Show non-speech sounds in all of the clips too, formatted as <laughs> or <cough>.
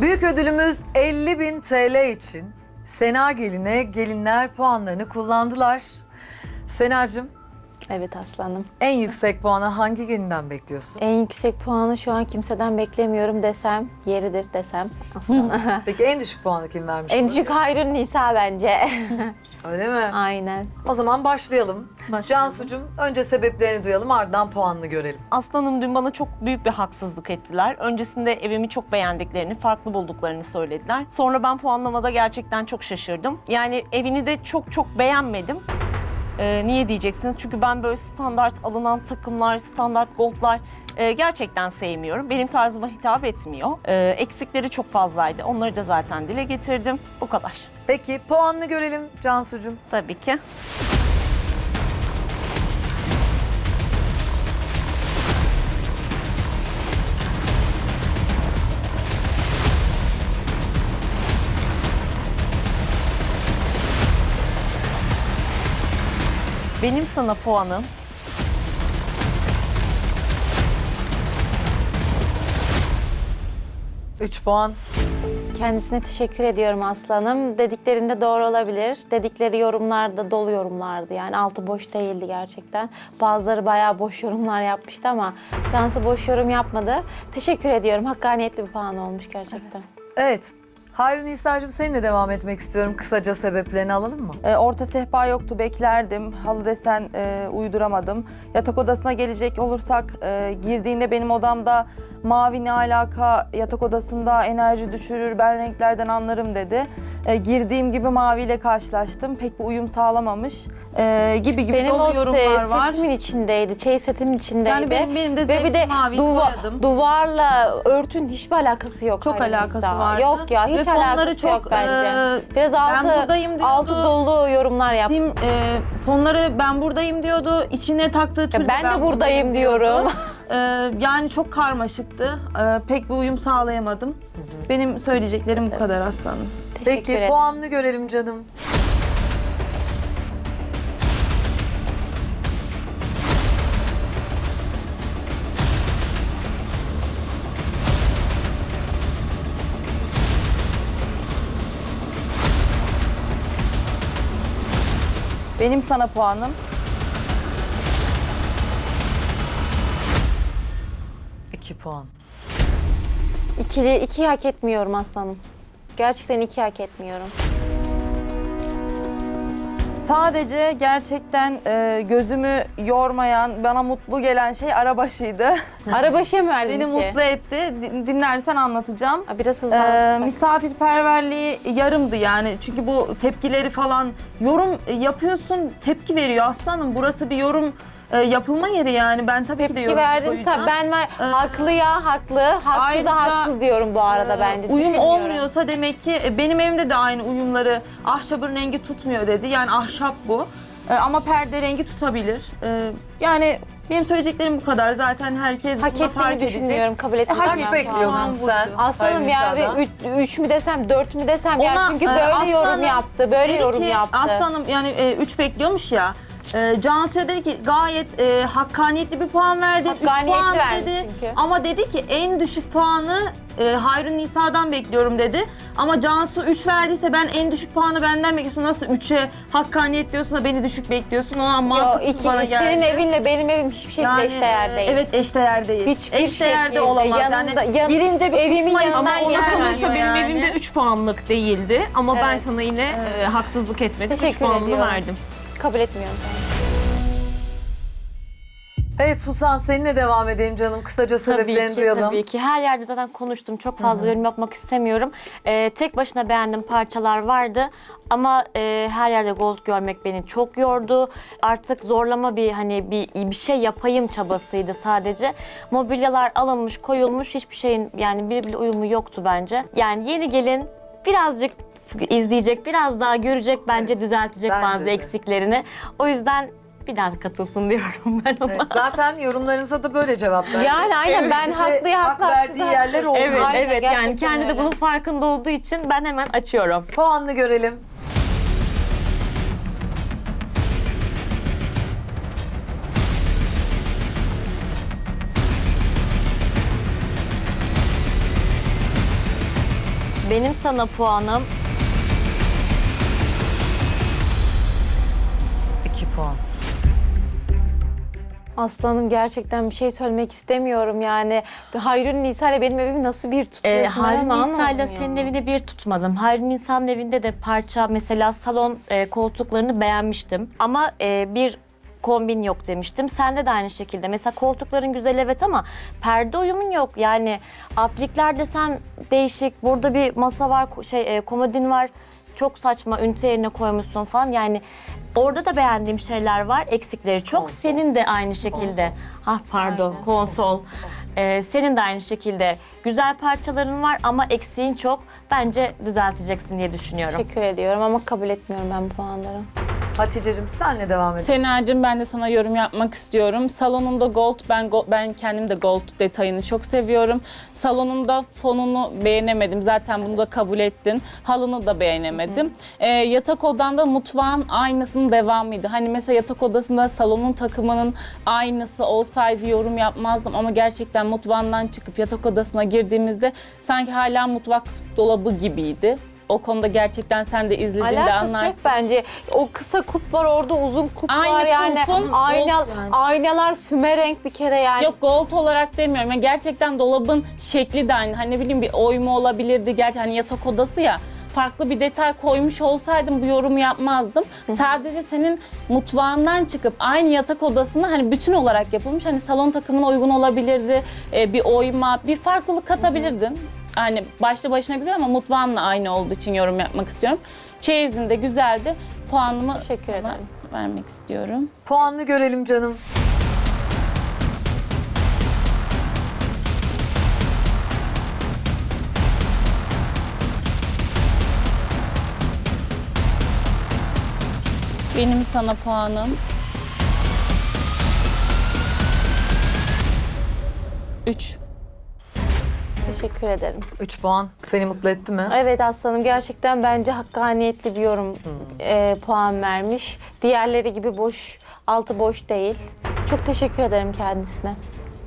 Büyük ödülümüz 50.000 TL için Sena Gelin'e gelinler puanlarını kullandılar. Senacığım Evet aslanım. en yüksek puanı hangi gelinden bekliyorsun? En yüksek puanı şu an kimseden beklemiyorum desem yeridir desem. Aslanım. <laughs> Peki en düşük puanı kim vermiş? en düşük Hayrun Nisa bence. <laughs> Öyle mi? Aynen. O zaman başlayalım. Başlayalım. Cansu'cum önce sebeplerini duyalım ardından puanını görelim. Aslanım dün bana çok büyük bir haksızlık ettiler. Öncesinde evimi çok beğendiklerini, farklı bulduklarını söylediler. Sonra ben puanlamada gerçekten çok şaşırdım. Yani evini de çok çok beğenmedim. Ee, niye diyeceksiniz? Çünkü ben böyle standart alınan takımlar, standart goldlar e, gerçekten sevmiyorum. Benim tarzıma hitap etmiyor. Ee, eksikleri çok fazlaydı. Onları da zaten dile getirdim. Bu kadar. Peki puanını görelim Cansu'cum. Tabii ki. Benim sana puanım 3 puan. Kendisine teşekkür ediyorum aslanım. Dediklerinde doğru olabilir. Dedikleri yorumlarda dolu yorumlardı yani altı boş değildi gerçekten. Bazıları bayağı boş yorumlar yapmıştı ama Cansu boş yorum yapmadı. Teşekkür ediyorum. Hakkaniyetli bir puan olmuş gerçekten. Evet. Hayrun İsa'cığım seninle devam etmek istiyorum. Kısaca sebeplerini alalım mı? E, orta sehpa yoktu, beklerdim. Halı desen e, uyduramadım. Yatak odasına gelecek olursak, e, girdiğinde benim odamda mavi ne alaka, yatak odasında enerji düşürür, ben renklerden anlarım dedi. E, girdiğim gibi maviyle karşılaştım, pek bir uyum sağlamamış e, gibi gibi Benim dolu o yorumlar se- var. setimin içindeydi, çeyiz setimin içindeydi. Yani benim, benim de Ve bir zevkim de mavi duva- boyadım. duvarla örtün hiçbir alakası yok. Çok Hayrun alakası vardı. Yok ya hiç Ve fonları alakası çok, yok bence. e, Biraz ben altı, buradayım diyordu. altı dolu yorumlar yaptı. Sim, e, fonları ben buradayım diyordu. İçine taktığı türlü ben de buradayım diyorum. <laughs> E, yani çok karmaşıktı. E, pek bir uyum sağlayamadım. Benim söyleyeceklerim bu kadar aslanım. Teşekkür Peki ederim. puanını görelim canım. Benim sana puanım 2 puan. İkili, iki hak etmiyorum aslanım. Gerçekten iki hak etmiyorum. Sadece gerçekten e, gözümü yormayan, bana mutlu gelen şey arabaşıydı. <laughs> Arabaşıya mı verdin Beni ki? mutlu etti. Din- Dinlersen anlatacağım. Aa, Biraz Ee, hızlı. misafirperverliği yarımdı yani. Çünkü bu tepkileri falan yorum yapıyorsun, tepki veriyor aslanım. Burası bir yorum e, yapılma yeri yani. Ben tabii ki de Tepki yorum verdin koyacağım. ben var. Ee, haklı ya haklı. Haksız ayrıca, da haksız diyorum bu arada Ee, bence. Uyum Düşünmüyorum. olmuyorsa demek ki e, benim evimde de aynı uyumları ahşabın rengi tutmuyor dedi. Yani ahşap bu. E, ama perde rengi tutabilir. E, yani benim söyleyeceklerim bu kadar. Zaten herkes Hak buna fark ettiğini edecek. düşünüyorum. Kabul etmiyorum. hak Kaç Yani bekliyordun sen? buydu. Aslanım Hayrun yani İsa'dan? üç, üç mü desem, dört mü desem ya Ona, çünkü e, böyle yorum aslanım yaptı, böyle dedi yorum ki, yaptı. Aslanım yani 3 bekliyormuş ya. E, Cansu'ya dedi ki gayet e, hakkaniyetli bir puan verdi. 3 Hakkaniyetli puan verdi dedi. çünkü. Ama dedi ki en düşük puanı e, Hayrun Nisa'dan bekliyorum dedi. Ama Cansu 3 verdiyse ben en düşük puanı benden bekliyorsun. Nasıl 3'e hakkaniyet diyorsun da beni düşük bekliyorsun. O an Yo, mantıksız iki, bana geldi. senin evinle benim evim hiçbir şekilde Yani, eşdeğer e, değil. Evet eşdeğer değil. Hiçbir eşdeğer şekilde de olamaz. yanında- yani yan- girince bir evimin yanından insan Ama ona gelmiyor kalırsa benim yani. evimde 3 puanlık değildi. Ama ben Evet. sana yine e, haksızlık etmedim. 3 Teşekkür puanını ediyorum. verdim. Kabul etmiyorum. Evet Sultan seninle devam edelim canım. Kısaca sebeplerini ki, duyalım. Tabii ki. Her yerde zaten konuştum. Çok fazla yorum yapmak istemiyorum. Ee, tek başına beğendiğim parçalar vardı. Ama e, her yerde gold görmek beni çok yordu. Artık zorlama bir hani bir, bir şey yapayım çabasıydı sadece. Mobilyalar alınmış, koyulmuş. Hiçbir şeyin yani birbiriyle uyumu yoktu bence. Yani yeni gelin birazcık izleyecek, biraz daha görecek bence Evet, düzeltecek bence bazı de. eksiklerini. O yüzden bir daha katılsın <laughs> diyorum ben ona. Evet, zaten yorumlarınıza da böyle cevap verdi. Yani aynen ben Size haklıya hak haklı verdiği haksıza yerler oldu. Evet, Aynen, evet. Yani kendi de bunun farkında olduğu için ben hemen açıyorum. Puanını görelim. Benim sana puanım 2 puan. Aslanım gerçekten bir şey söylemek istemiyorum yani. Hayrun Nisa ile benim evimi nasıl bir Ee, tutuyorsun? Harun Ben Nisa'yla anlamadım senin evinde bir tutmadım. Harun Nisa'nın evinde de parça mesela salon e, koltuklarını beğenmiştim. Ama e, bir kombin yok demiştim. Sende de aynı şekilde. Mesela koltukların güzel evet ama perde uyumun yok. Yani aplikler desen değişik. Burada bir masa var, şey e, komodin var. Çok saçma ünite yerine koymuşsun falan. Yani orada da beğendiğim şeyler var. Eksikleri çok. Senin de aynı şekilde. Ah pardon konsol. Ee, senin de aynı şekilde güzel parçaların var ama eksiğin çok. Bence düzelteceksin diye düşünüyorum. Teşekkür ediyorum ama kabul etmiyorum ben puanları. Hatice'cim senle devam edelim. Sena'cığım ben de sana yorum yapmak istiyorum. Salonunda gold, ben go- ben kendim de gold detayını çok seviyorum. Salonunda fonunu beğenemedim. Zaten bunu da kabul ettin. Halını da beğenemedim. Ee, yatak odanda mutfağın aynısının devamıydı. Hani mesela yatak odasında salonun takımının aynısı olsaydı yorum yapmazdım. Ama gerçekten mutfağından çıkıp yatak odasına girdiğimizde sanki hala mutfak dolabı gibiydi. O konuda gerçekten sen de izlediğinde Alakası yok anlarsın. bence. O kısa kup var orada uzun kup Aynı var yani. kupun Ayna, gold yani. Aynalar füme renk bir kere yani. Yok gold olarak demiyorum. Yani gerçekten dolabın şekli de aynı. Hani ne bileyim bir oyma olabilirdi. Gerçi hani yatak odası ya. Farklı bir detay koymuş olsaydım bu yorumu yapmazdım. Sadece senin mutfağından çıkıp aynı yatak odasına hani bütün olarak yapılmış. Hani salon takımına uygun olabilirdi. Ee, bir oyma, bir farklılık katabilirdin. Hani başlı başına güzel ama mutfağınla aynı olduğu için yorum yapmak istiyorum. Çeyizin de güzeldi. Puanımı Teşekkür sana ederim. vermek istiyorum. Puanını görelim canım. Benim sana puanım 3. Teşekkür ederim. 3 puan. Seni mutlu etti mi? Evet aslanım gerçekten bence hakkaniyetli bir yorum e, puan vermiş. Diğerleri gibi boş, altı boş değil. Çok teşekkür ederim kendisine.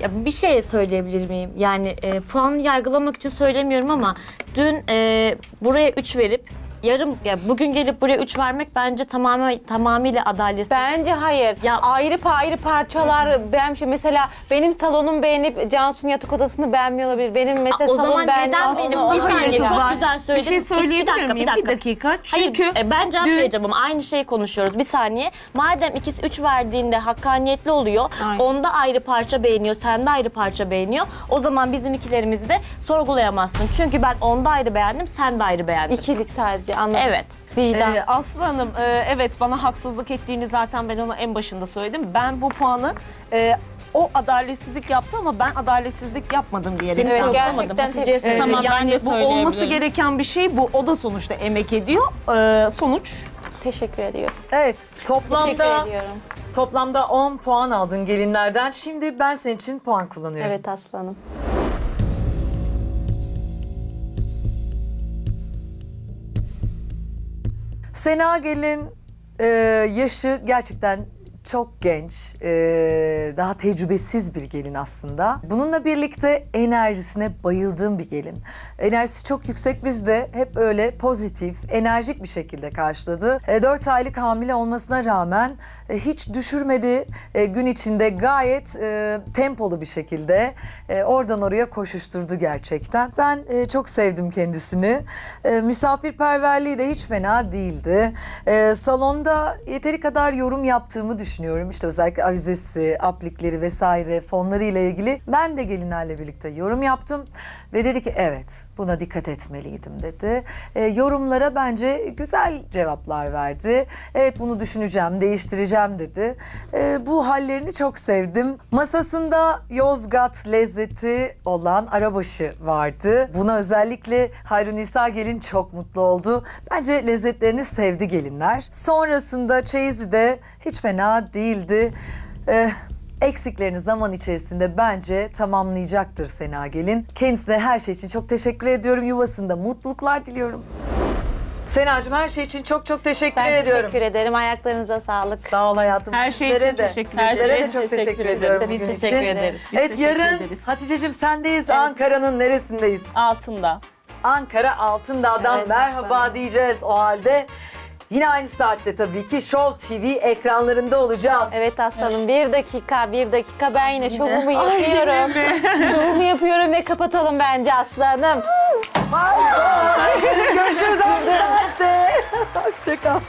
Ya bir şey söyleyebilir miyim? Yani e, puanı yargılamak için söylemiyorum ama dün e, buraya 3 verip yarım ya bugün gelip buraya 3 vermek bence tamamen tamamıyla adaletsiz. Bence hayır. Ya- ayrı pa- ayrı parçalar beğenmiş. Mesela benim salonumu beğenip Cansu'nun yatak odasını beğenmiyor olabilir. Benim mesela o salon zaman beğenmiş. neden Aslında benim o bir hayır saniye çok kızlar. güzel Bir söyledin. şey söyleyebilir bir dakika, miyim? bir dakika. Bir dakika. Çünkü Hayır, e, ben cevap dün- vereceğim ama aynı şeyi konuşuyoruz. Bir saniye. Madem ikisi 3 verdiğinde hakkaniyetli oluyor. Aynen. Onda ayrı parça beğeniyor, sende ayrı parça beğeniyor. O zaman bizim ikilerimizi de sorgulayamazsın. Çünkü ben onda ayrı beğendim, sen de ayrı beğendin. İkilik sadece anladım. Evet. Vicdan. Ee, Aslı Hanım, e, evet bana haksızlık ettiğini zaten ben ona en başında söyledim. Ben bu puanı e, o adaletsizlik yaptı ama ben adaletsizlik yapmadım diyerek. Evet, gerçekten tebrik Ee, Tamam, ben yani de bu olması söyleyebilirim. gereken bir şey bu. O da sonuçta emek ediyor. Ee, sonuç Teşekkür ediyorum. Evet. Teşekkür Toplamda ediyorum. toplamda 10 puan aldın gelinlerden. Şimdi ben senin için puan kullanıyorum. Evet aslanım. Sena Gelin e, yaşı gerçekten çok genç, e, daha tecrübesiz bir gelin aslında. Bununla birlikte enerjisine bayıldığım bir gelin. Enerjisi çok yüksek, biz de hep öyle pozitif, enerjik bir şekilde karşıladı. E, 4 aylık hamile olmasına rağmen e, hiç düşürmedi. E, gün içinde gayet tempolu bir şekilde oradan oraya koşuşturdu gerçekten. Ben çok sevdim kendisini. E, misafirperverliği de hiç fena değildi. Salonda yeteri kadar yorum yaptığımı düşünüyorum. İşte özellikle avizesi, aplikleri vesaire fonları ile ilgili. Ben de gelinlerle birlikte yorum yaptım ve dedi ki evet buna dikkat etmeliydim dedi. E, yorumlara bence güzel cevaplar verdi. Evet bunu düşüneceğim, değiştireceğim dedi. E, bu hallerini çok sevdim. Masasında Yozgat lezzeti olan arabaşı vardı. Buna özellikle Hayrun İsa gelin çok mutlu oldu. Bence lezzetlerini sevdi gelinler. Sonrasında çeyizi de hiç fena değildi. Eh, eksiklerini zaman içerisinde bence tamamlayacaktır Sena Gelin. Kendisine her şey için çok teşekkür ediyorum. Yuvasında mutluluklar diliyorum. Senacığım her şey için çok çok teşekkür Ben ediyorum. teşekkür ederim. Ayaklarınıza sağlık. Sağ ol hayatım. Her şey Sizlere için de. teşekkür. Sizlere de Her şey çok için teşekkür, teşekkür ediyorum ederiz. bugün Biz teşekkür için. ederiz. Biz Evet teşekkür yarın ederiz. Hatice'cim sendeyiz. Ankara'nın neresindeyiz? Altında. Ankara Altındağ'dan Evet, merhaba aslanım. diyeceğiz o halde. Yine aynı saatte tabii ki Show TV ekranlarında olacağız. Evet aslanım bir dakika bir dakika ben yine şovumu yapıyorum. <laughs> şovumu yapıyorum ve kapatalım bence aslanım. Görüşürüz aynı <laughs> saatte. Hoşçakal.